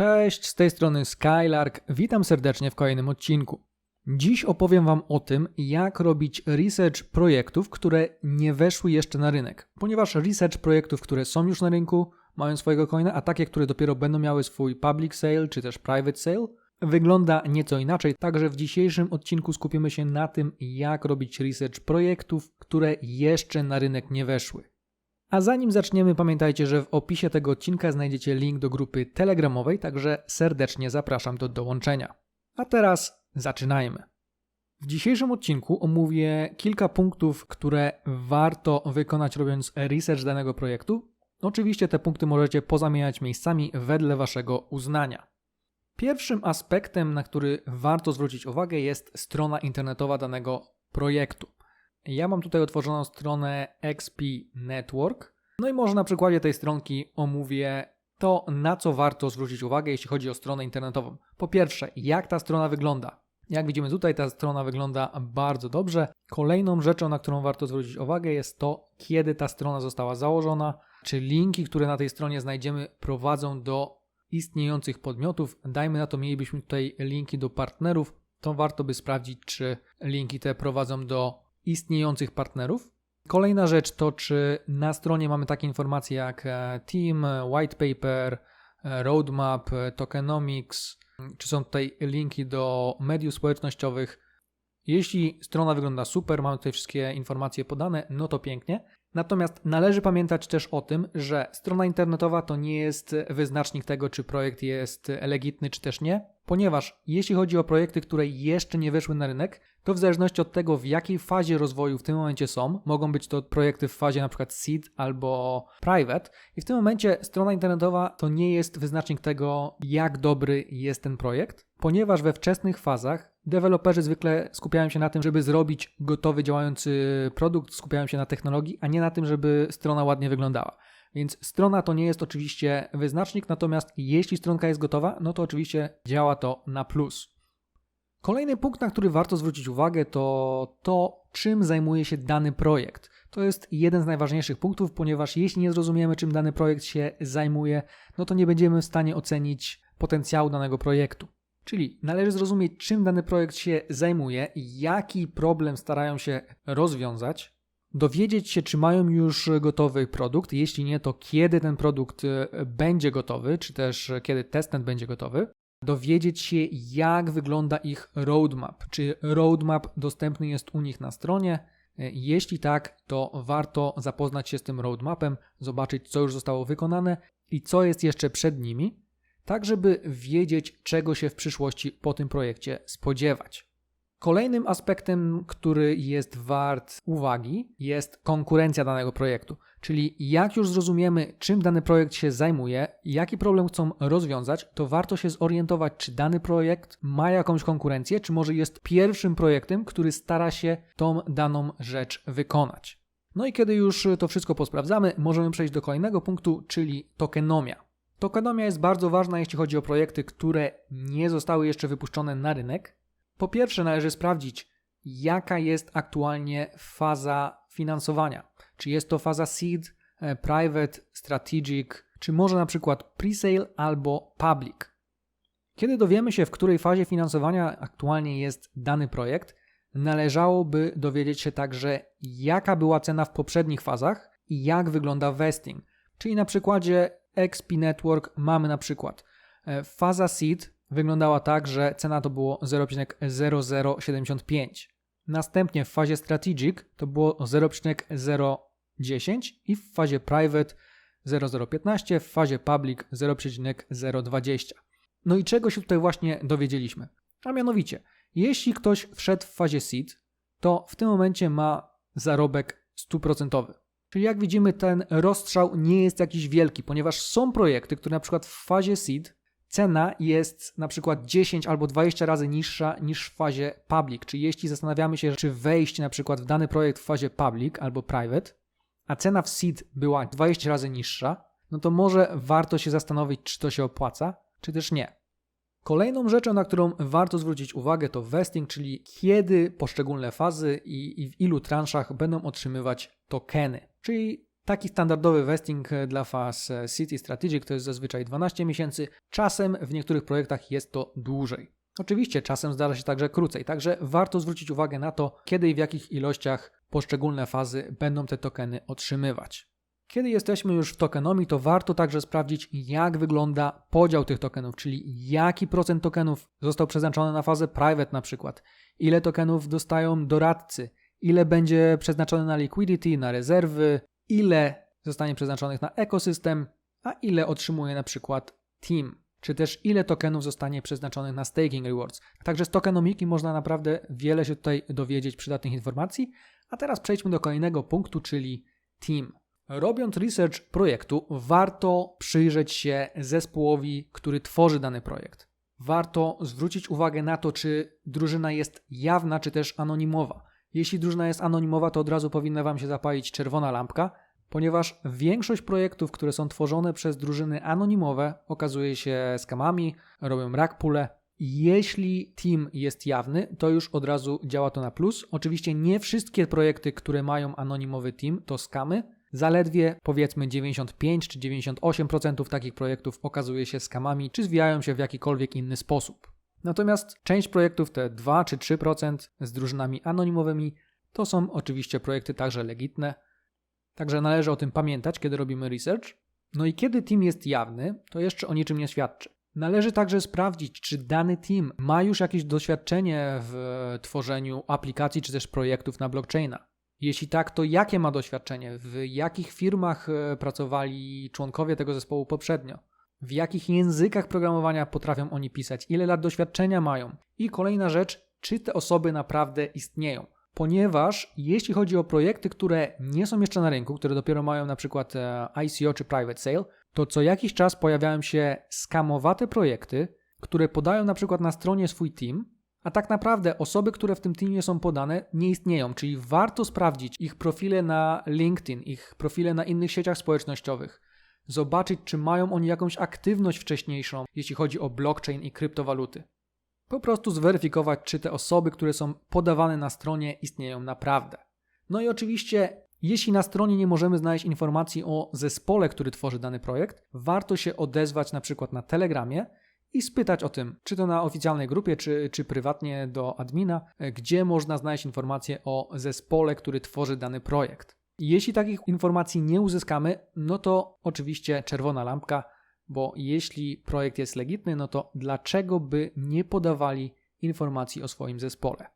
Cześć, z tej strony Skylark. Witam serdecznie w kolejnym odcinku. Dziś opowiem Wam o tym, jak robić research projektów, które nie weszły jeszcze na rynek. Ponieważ research projektów, które są już na rynku, mają swojego coina, a takie, które dopiero będą miały swój public sale czy też private sale, wygląda nieco inaczej. Także w dzisiejszym odcinku skupimy się na tym, jak robić research projektów, które jeszcze na rynek nie weszły. A zanim zaczniemy, pamiętajcie, że w opisie tego odcinka znajdziecie link do grupy telegramowej, także serdecznie zapraszam do dołączenia. A teraz zaczynajmy. W dzisiejszym odcinku omówię kilka punktów, które warto wykonać robiąc research danego projektu. Oczywiście te punkty możecie pozamieniać miejscami wedle waszego uznania. Pierwszym aspektem, na który warto zwrócić uwagę, jest strona internetowa danego projektu. Ja mam tutaj otworzoną stronę XP Network. No i może na przykładzie tej stronki omówię to, na co warto zwrócić uwagę, jeśli chodzi o stronę internetową. Po pierwsze, jak ta strona wygląda. Jak widzimy tutaj, ta strona wygląda bardzo dobrze. Kolejną rzeczą, na którą warto zwrócić uwagę, jest to, kiedy ta strona została założona, czy linki, które na tej stronie znajdziemy, prowadzą do istniejących podmiotów. Dajmy na to, mielibyśmy tutaj linki do partnerów, to warto by sprawdzić, czy linki te prowadzą do istniejących partnerów. Kolejna rzecz to, czy na stronie mamy takie informacje jak e, Team, White Paper, e, Roadmap, e, Tokenomics, czy są tutaj linki do mediów społecznościowych. Jeśli strona wygląda super, mamy tutaj wszystkie informacje podane, no to pięknie. Natomiast należy pamiętać też o tym, że strona internetowa to nie jest wyznacznik tego, czy projekt jest legitny, czy też nie, ponieważ jeśli chodzi o projekty, które jeszcze nie weszły na rynek, to w zależności od tego, w jakiej fazie rozwoju w tym momencie są, mogą być to projekty w fazie np. seed albo private i w tym momencie strona internetowa to nie jest wyznacznik tego, jak dobry jest ten projekt, ponieważ we wczesnych fazach deweloperzy zwykle skupiają się na tym, żeby zrobić gotowy, działający produkt, skupiają się na technologii, a nie na tym, żeby strona ładnie wyglądała. Więc strona to nie jest oczywiście wyznacznik, natomiast jeśli stronka jest gotowa, no to oczywiście działa to na plus. Kolejny punkt, na który warto zwrócić uwagę, to to, czym zajmuje się dany projekt. To jest jeden z najważniejszych punktów, ponieważ jeśli nie zrozumiemy, czym dany projekt się zajmuje, no to nie będziemy w stanie ocenić potencjału danego projektu. Czyli należy zrozumieć, czym dany projekt się zajmuje, jaki problem starają się rozwiązać, dowiedzieć się, czy mają już gotowy produkt, jeśli nie, to kiedy ten produkt e, będzie gotowy, czy też kiedy testnet będzie gotowy, dowiedzieć się, jak wygląda ich roadmap. Czy roadmap dostępny jest u nich na stronie? E, jeśli tak, to warto zapoznać się z tym roadmapem, zobaczyć, co już zostało wykonane i co jest jeszcze przed nimi, tak żeby wiedzieć, czego się w przyszłości po tym projekcie spodziewać. Kolejnym aspektem, który jest wart uwagi, jest konkurencja danego projektu. Czyli jak już zrozumiemy, czym dany projekt się zajmuje, jaki problem chcą rozwiązać, to warto się zorientować, czy dany projekt ma jakąś konkurencję, czy może jest pierwszym projektem, który stara się tą daną rzecz wykonać. No i kiedy już to wszystko posprawdzamy, możemy przejść do kolejnego punktu, czyli tokenomia. Tokenomia jest bardzo ważna, jeśli chodzi o projekty, które nie zostały jeszcze wypuszczone na rynek, po pierwsze, należy sprawdzić, jaka jest aktualnie faza finansowania. Czy jest to faza seed, e, private, strategic, czy może na przykład pre-sale albo public. Kiedy dowiemy się, w której fazie finansowania aktualnie jest dany projekt, należałoby dowiedzieć się także, jaka była cena w poprzednich fazach i jak wygląda vesting. Czyli na przykładzie XP Network mamy na przykład e, faza seed wyglądała tak, że cena to było 0,0075. Następnie w fazie strategic to było 0,010 i w fazie private 0,015, w fazie public 0,020. No i czego się tutaj właśnie dowiedzieliśmy? A mianowicie, jeśli ktoś wszedł w fazie seed, to w tym momencie ma zarobek 100%. Czyli jak widzimy, ten rozstrzał nie jest jakiś wielki, ponieważ są projekty, które na przykład w fazie seed cena jest na przykład 10 albo 20 razy niższa niż w fazie public. Czyli jeśli zastanawiamy się, czy wejść na przykład w dany projekt w fazie public albo private, a cena w seed była 20 razy niższa, no to może warto się zastanowić, czy to się opłaca, czy też nie. Kolejną rzeczą, na którą warto zwrócić uwagę, to vesting, czyli kiedy poszczególne fazy i, i w ilu transzach będą otrzymywać tokeny. Czyli Taki standardowy vesting e, dla faz e, City Strategic to jest zazwyczaj 12 miesięcy, czasem w niektórych projektach jest to dłużej. Oczywiście czasem zdarza się także krócej, także warto zwrócić uwagę na to, kiedy i w jakich ilościach poszczególne fazy będą te tokeny otrzymywać. Kiedy jesteśmy już w tokenomii, to warto także sprawdzić, jak wygląda podział tych tokenów, czyli jaki procent tokenów został przeznaczony na fazę private na przykład, ile tokenów dostają doradcy, ile będzie przeznaczone na liquidity, na rezerwy, ile zostanie przeznaczonych na ekosystem, a ile otrzymuje na przykład team, czy też ile tokenów zostanie przeznaczonych na staking rewards. Także z tokenomiki można naprawdę wiele się tutaj dowiedzieć przydatnych informacji. A teraz przejdźmy do kolejnego punktu, czyli team. Robiąc research projektu, warto przyjrzeć się zespołowi, który tworzy dany projekt. Warto zwrócić uwagę na to, czy drużyna jest jawna, czy też anonimowa. Jeśli drużyna jest anonimowa, to od razu powinna Wam się zapalić czerwona lampka, ponieważ większość projektów, które są tworzone przez drużyny anonimowe, okazuje się skamami, robią rakpule. Jeśli team jest jawny, to już od razu działa to na plus. Oczywiście nie wszystkie projekty, które mają anonimowy team, to skamy. Zaledwie powiedzmy 95 czy 98% takich projektów okazuje się skamami, czy zwijają się w jakikolwiek inny sposób. Natomiast część projektów, te 2 czy 3% z drużynami anonimowymi, to są oczywiście projekty także legitne. Także należy o tym pamiętać, kiedy robimy research. No i kiedy team jest jawny, to jeszcze o niczym nie świadczy. Należy także sprawdzić, czy dany team ma już jakieś doświadczenie w tworzeniu aplikacji czy też projektów na blockchaina. Jeśli tak, to jakie ma doświadczenie? W jakich firmach e, pracowali członkowie tego zespołu poprzednio? w jakich językach programowania potrafią oni pisać, ile lat doświadczenia mają. I kolejna rzecz, czy te osoby naprawdę istnieją. Ponieważ jeśli chodzi o projekty, które nie są jeszcze na rynku, które dopiero mają na przykład e, ICO czy private sale, to co jakiś czas pojawiają się skamowate projekty, które podają na przykład na stronie swój team, a tak naprawdę osoby, które w tym teamie są podane, nie istnieją, czyli warto sprawdzić ich profile na LinkedIn, ich profile na innych sieciach społecznościowych, zobaczyć, czy mają oni jakąś aktywność wcześniejszą, jeśli chodzi o blockchain i kryptowaluty. Po prostu zweryfikować, czy te osoby, które są podawane na stronie, istnieją naprawdę. No i oczywiście, jeśli na stronie nie możemy znaleźć informacji o zespole, który tworzy dany projekt, warto się odezwać na przykład na Telegramie i spytać o tym, czy to na oficjalnej grupie, czy, czy prywatnie do admina, gdzie można znaleźć informacje o zespole, który tworzy dany projekt. Jeśli takich informacji nie uzyskamy, no to oczywiście czerwona lampka, bo jeśli projekt jest legitny, no to dlaczego by nie podawali informacji o swoim zespole?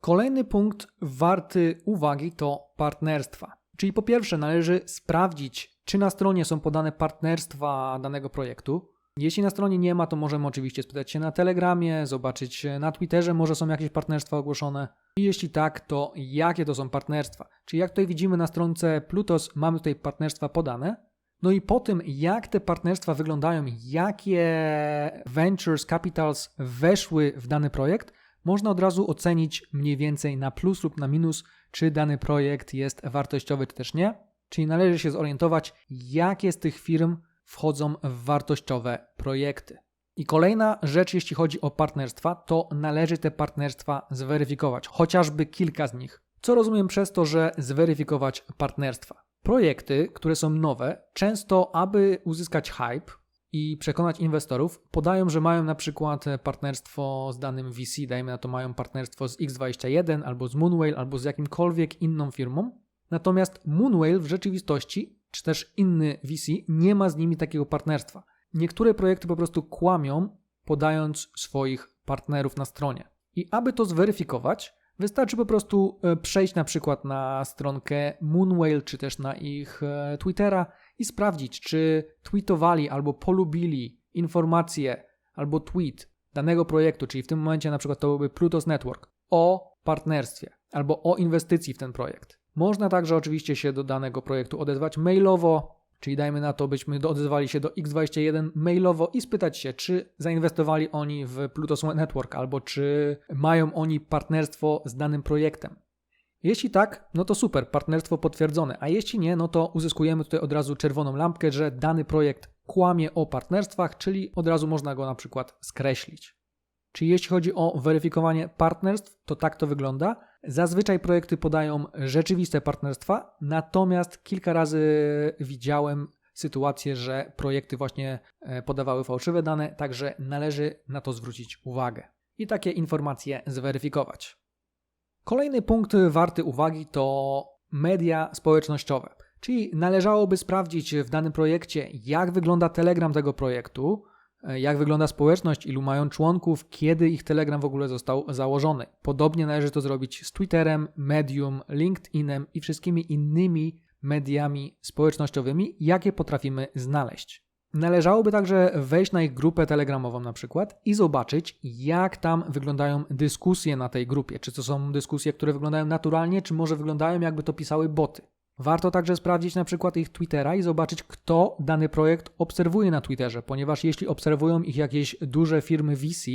Kolejny punkt warty uwagi to partnerstwa. Czyli po pierwsze należy sprawdzić, czy na stronie są podane partnerstwa danego projektu. Jeśli na stronie nie ma, to możemy oczywiście spytać się na Telegramie, zobaczyć na Twitterze, może są jakieś partnerstwa ogłoszone. I jeśli tak, to jakie to są partnerstwa? Czyli jak tutaj widzimy na stronce Plutos, mamy tutaj partnerstwa podane. No i po tym, jak te partnerstwa wyglądają, jakie ventures, capitals weszły w dany projekt, można od razu ocenić mniej więcej na plus lub na minus, czy dany projekt jest wartościowy, czy też nie. Czyli należy się zorientować, jakie z tych firm wchodzą w wartościowe projekty. I kolejna rzecz, jeśli chodzi o partnerstwa, to należy te partnerstwa zweryfikować, chociażby kilka z nich. Co rozumiem przez to, że zweryfikować partnerstwa? Projekty, które są nowe, często, aby uzyskać hype i przekonać inwestorów, podają, że mają na przykład partnerstwo z danym VC, dajmy na to mają partnerstwo z X21 albo z Moonwhale albo z jakimkolwiek inną firmą. Natomiast Moonwhale w rzeczywistości, czy też inny VC, nie ma z nimi takiego partnerstwa. Niektóre projekty po prostu kłamią, podając swoich partnerów na stronie. I aby to zweryfikować, wystarczy po prostu e, przejść na przykład na stronkę Moonwhale czy też na ich e, Twittera i sprawdzić, czy tweetowali albo polubili informacje albo tweet danego projektu, czyli w tym momencie na przykład to byłby Plutos Network, o partnerstwie albo o inwestycji w ten projekt. Można także oczywiście się do danego projektu odezwać mailowo, Czyli dajmy na to, byśmy odezwali się do X21 mailowo i spytać się, czy zainwestowali oni w Plutos Network albo czy mają oni partnerstwo z danym projektem. Jeśli tak, no to super, partnerstwo potwierdzone, a jeśli nie, no to uzyskujemy tutaj od razu czerwoną lampkę, że dany projekt kłamie o partnerstwach, czyli od razu można go na przykład skreślić. Czyli jeśli chodzi o weryfikowanie partnerstw, to tak to wygląda. Zazwyczaj projekty podają rzeczywiste partnerstwa, natomiast kilka razy widziałem sytuację, że projekty właśnie e, podawały fałszywe dane, także należy na to zwrócić uwagę i takie informacje zweryfikować. Kolejny punkt warty uwagi to media społecznościowe. Czyli należałoby sprawdzić w danym projekcie, jak wygląda telegram tego projektu, jak wygląda społeczność, ilu mają członków, kiedy ich telegram w ogóle został założony. Podobnie należy to zrobić z Twitterem, Medium, LinkedInem i wszystkimi innymi mediami społecznościowymi, jakie potrafimy znaleźć. Należałoby także wejść na ich grupę telegramową na przykład i zobaczyć, jak tam wyglądają dyskusje na tej grupie. Czy to są dyskusje, które wyglądają naturalnie, czy może wyglądają jakby to pisały boty. Warto także sprawdzić na przykład ich Twittera i zobaczyć, kto dany projekt obserwuje na Twitterze, ponieważ jeśli obserwują ich jakieś duże firmy VC,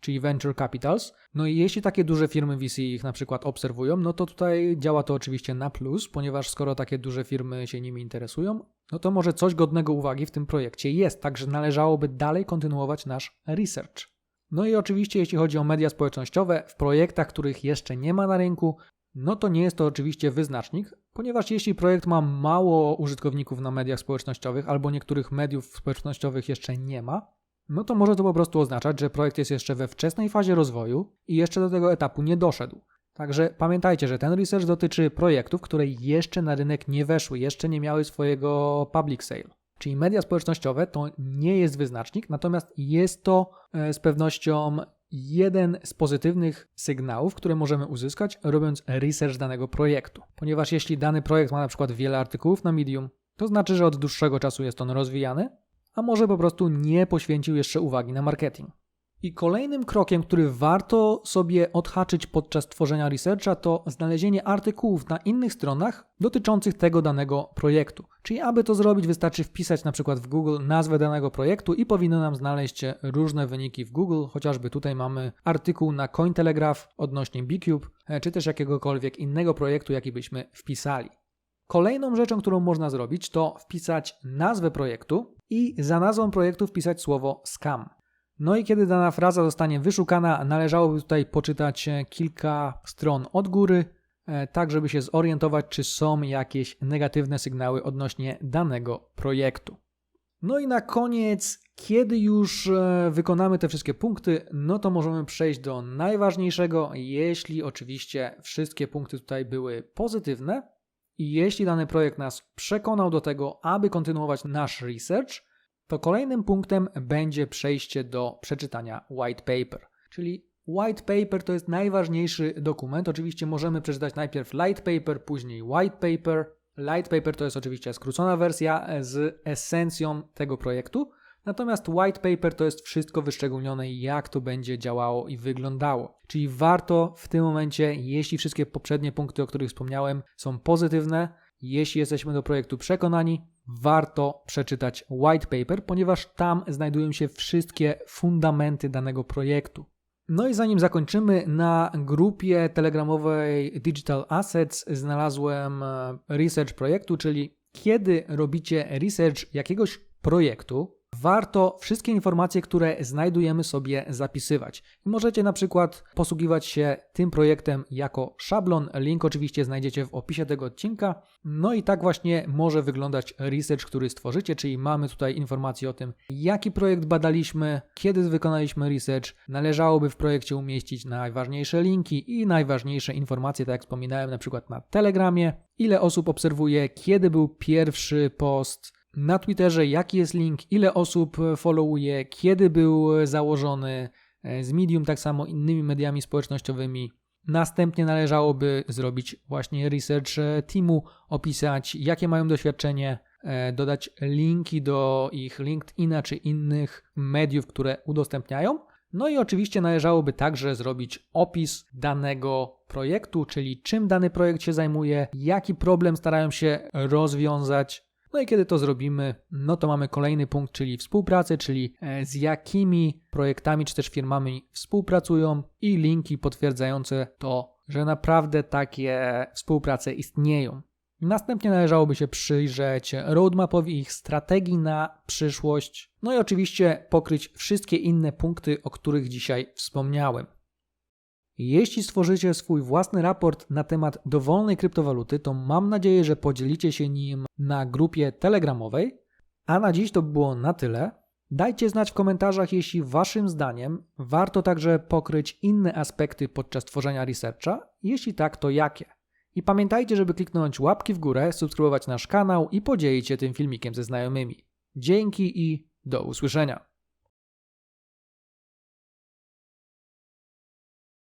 czyli Venture Capitals. No i jeśli takie duże firmy VC ich na przykład obserwują, no to tutaj działa to oczywiście na plus, ponieważ skoro takie duże firmy się nimi interesują, no to może coś godnego uwagi w tym projekcie jest, także należałoby dalej kontynuować nasz research. No i oczywiście jeśli chodzi o media społecznościowe, w projektach, których jeszcze nie ma na rynku, no to nie jest to oczywiście wyznacznik, ponieważ jeśli projekt ma mało użytkowników na mediach społecznościowych albo niektórych mediów społecznościowych jeszcze nie ma, no to może to po prostu oznaczać, że projekt jest jeszcze we wczesnej fazie rozwoju i jeszcze do tego etapu nie doszedł. Także pamiętajcie, że ten research dotyczy projektów, które jeszcze na rynek nie weszły, jeszcze nie miały swojego public sale. Czyli media społecznościowe to nie jest wyznacznik, natomiast jest to e, z pewnością jeden z pozytywnych sygnałów, które możemy uzyskać robiąc research danego projektu. Ponieważ jeśli dany projekt ma na przykład wiele artykułów na Medium, to znaczy, że od dłuższego czasu jest on rozwijany a może po prostu nie poświęcił jeszcze uwagi na marketing. I kolejnym krokiem, który warto sobie odhaczyć podczas tworzenia researcha, to znalezienie artykułów na innych stronach dotyczących tego danego projektu. Czyli aby to zrobić, wystarczy wpisać na przykład w Google nazwę danego projektu i powinno nam znaleźć różne wyniki w Google. Chociażby tutaj mamy artykuł na Cointelegraph odnośnie Bcube, e, czy też jakiegokolwiek innego projektu, jaki byśmy wpisali. Kolejną rzeczą, którą można zrobić, to wpisać nazwę projektu i za nazwą projektu wpisać słowo scam. No i kiedy dana fraza zostanie wyszukana, należałoby tutaj poczytać e, kilka stron od góry, e, tak żeby się zorientować, czy są jakieś negatywne sygnały odnośnie danego projektu. No i na koniec, kiedy już e, wykonamy te wszystkie punkty, no to możemy przejść do najważniejszego, jeśli oczywiście wszystkie punkty tutaj były pozytywne, i jeśli dany projekt nas przekonał do tego, aby kontynuować nasz research, to kolejnym punktem będzie przejście do przeczytania white paper. Czyli white paper to jest najważniejszy dokument. Oczywiście możemy przeczytać najpierw light paper, później white paper. Light paper to jest oczywiście skrócona wersja z esencją tego projektu. Natomiast white paper to jest wszystko wyszczególnione, jak to będzie działało i wyglądało. Czyli warto w tym momencie, jeśli wszystkie poprzednie punkty, o których wspomniałem, są pozytywne, jeśli jesteśmy do projektu przekonani, warto przeczytać white paper, ponieważ tam znajdują się wszystkie fundamenty danego projektu. No i zanim zakończymy, na grupie telegramowej Digital Assets znalazłem e, research projektu, czyli kiedy robicie research jakiegoś projektu, warto wszystkie informacje, które znajdujemy sobie zapisywać. Możecie na przykład posługiwać się tym projektem jako szablon. Link oczywiście znajdziecie w opisie tego odcinka. No i tak właśnie może wyglądać research, który stworzycie, czyli mamy tutaj informacje o tym, jaki projekt badaliśmy, kiedy wykonaliśmy research. Należałoby w projekcie umieścić najważniejsze linki i najważniejsze informacje, tak jak wspominałem, na przykład na Telegramie, ile osób obserwuje, kiedy był pierwszy post, na Twitterze, jaki jest link, ile osób followuje, kiedy był założony, e, z Medium, tak samo innymi mediami społecznościowymi. Następnie należałoby zrobić właśnie research e, teamu, opisać jakie mają doświadczenie, e, dodać linki do ich LinkedIna czy innych mediów, które udostępniają. No i oczywiście należałoby także zrobić opis danego projektu, czyli czym dany projekt się zajmuje, jaki problem starają się rozwiązać, no i kiedy to zrobimy, no to mamy kolejny punkt, czyli współpracę, czyli e, z jakimi projektami czy też firmami współpracują i linki potwierdzające to, że naprawdę takie współprace istnieją. Następnie należałoby się przyjrzeć roadmapowi ich strategii na przyszłość, no i oczywiście pokryć wszystkie inne punkty, o których dzisiaj wspomniałem. Jeśli stworzycie swój własny raport na temat dowolnej kryptowaluty, to mam nadzieję, że podzielicie się nim na grupie telegramowej. A na dziś to by było na tyle. Dajcie znać w komentarzach, jeśli Waszym zdaniem warto także pokryć inne aspekty podczas tworzenia researcha. Jeśli tak, to jakie? I pamiętajcie, żeby kliknąć łapki w górę, subskrybować nasz kanał i podzielić się tym filmikiem ze znajomymi. Dzięki i do usłyszenia.